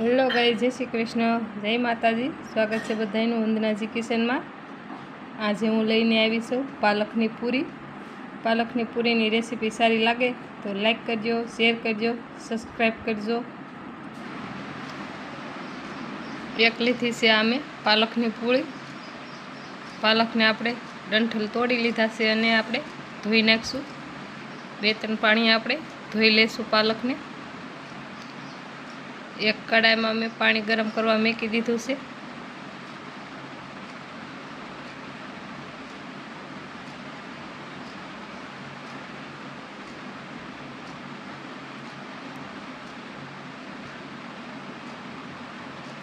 Hello ગાઈ જય શ્રી કૃષ્ણ. જય માતાજી. સ્વાગત છે બધાનું વંદનાજી કિચનમાં આજે હું લઈને આવી છું પાલકની પૂરી. પાલકની પૂરીની રેસીપી સારી લાગે તો લાઈક કરજો, શેર કરજો સબસ્ક્રાઈબ કરજો. એક લીધી છે અમે પાલકની પૂરી. પાલકને આપણે ડંઠલ તોડી લીધા છે અને આપણે ધોઈ નાખીશું. બે ત્રણ પાણી આપણે ધોઈ લઈશું પાલકને. એક કડાઈમાં મેં પાણી ગરમ કરવા મૂકી દીધું છે.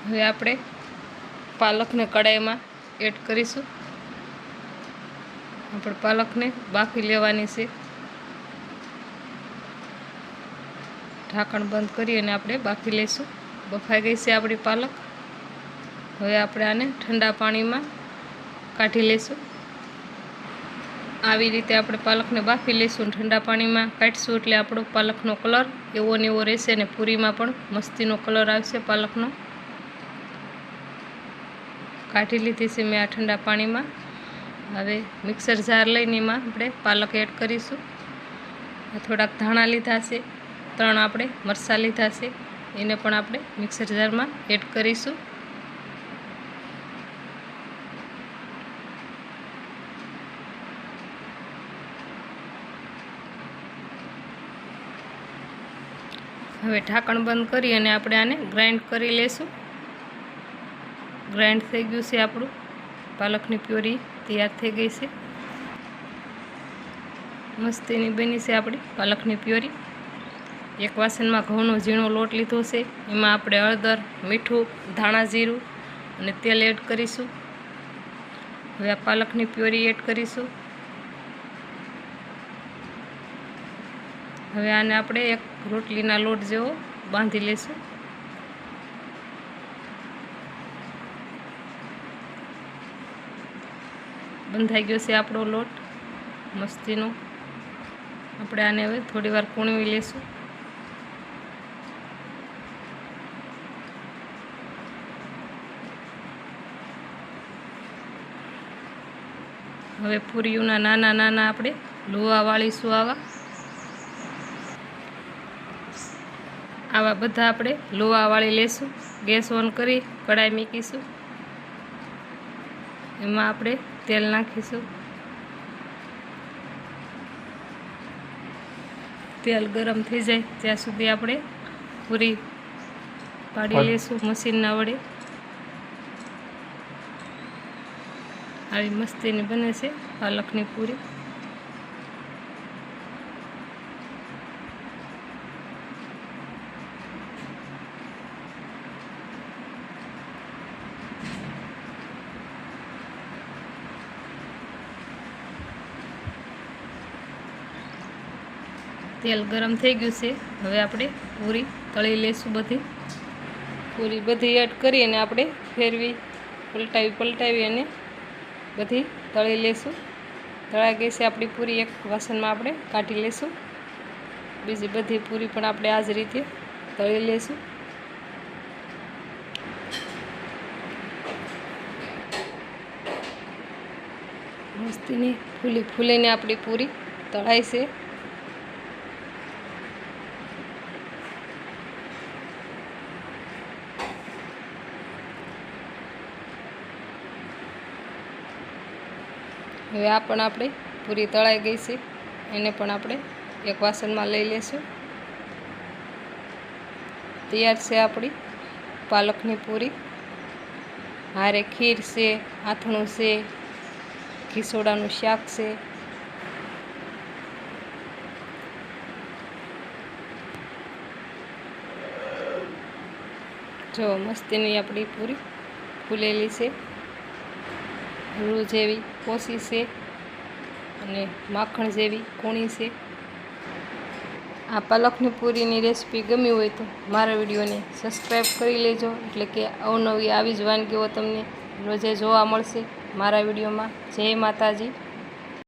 હવે આપણે પાલકને કડાઈમાં એડ કરીશું. આપણે પાલકને બાફી લેવાની છે. ઢાંકણ બંધ કરી અને આપણે બાફી લઈશું. બફાઈ ગઈ છે આપણી પાલક. હવે આપણે આને ઠંડા પાણીમાં કાઢી લઈશું. આવી રીતે આપણે પાલકને બાફી લઈશું ઠંડા પાણીમાં કાઢીશું એટલે આપણો પાલકનો કલર એવો ને એવો રહેશે અને પૂરીમાં પણ મસ્તીનો કલર આવશે પાલકનો. કાઢી લીધી છે મેં આ ઠંડા પાણીમાં. હવે મિક્સર જાર લઈને એમાં આપણે પાલક એડ કરીશું. થોડાક ધાણા લીધા છે. ત્રણ આપણે મરચાં લીધા છે. એને પણ આપણે મિક્સર જારમાં એડ કરીશું. હવે ઢાંકણ બંધ કરી અને આપણે આને ગ્રાઇન્ડ કરી લેશું. ગ્રાઇન્ડ થઈ ગયું છે આપણું. પાલકની પ્યોરી તૈયાર થઈ ગઈ છે. મસ્તીની બની છે આપણી પાલકની પ્યોરી. એક વાસણમાં ઘઉંનો ઝીણો લોટ લીધો છે. એમાં આપણે હળદર, મીઠું, ધાણા જીરું અને તેલ એડ કરીશું. હવે આ પાલકની પ્યોરી એડ કરીશું. હવે આને આપણે એક રોટલીના લોટ જેવો બાંધી લઈશું બંધાઈ ગયો છે આપણો લોટ, મસ્તીનો. આપણે આને હવે થોડી વાર કૂણવી લઈશું હવે પૂરીઓના નાના નાના આપણે લોહા વાળીશું આવા. આવા બધા આપણે લોહા વાળી લેશું. ગેસ ઓન કરી કડાઈ મૂકીશું. એમાં આપણે તેલ નાખીશું. તેલ ગરમ થઈ જાય ત્યાં સુધી આપણે પૂરી પાડી લેશું મશીનના વડે. આવી મસ્તીની બને છે પાલકની પૂરી. તેલ ગરમ થઈ ગયું છે. હવે આપણે પૂરી તળી લઈશું બધી. પૂરી બધી એડ કરી અને આપણે ફેરવી, પલટાવી પલટાવી અને બધી તળી લઈશું તળાઈ ગઈ છે આપણી પૂરી, એક વાસણમાં આપણે કાઢી લઈશું બીજી બધી પૂરી પણ આપણે આ જ રીતે તળી લઈશું મસ્તીની ફૂલી ફૂલીને આપણી પૂરી તળાઈ છે. હવે આ પણ આપણે પૂરી તળાઈ ગઈ છે. એને પણ આપણે એક વાસણમાં લઈ લેશું. તૈયાર છે આપણી પાલકની પૂરી. હારે ખીર છે, આથણું છે ખીસોડાનું શાક છે. જો મસ્તીની આપણી પૂરી ફૂલેલી છે. રૂ જેવી કોસી છે અને માખણ જેવી કૂણી છે. આ પાલકની પૂરીની રેસીપી ગમી હોય તો મારા વિડીયોને સબસ્ક્રાઈબ કરી લેજો. એટલે કે અવનવી આવી જ વાનગીઓ તમને રોજે જોવા મળશે મારા વિડીયોમાં. જય માતાજી.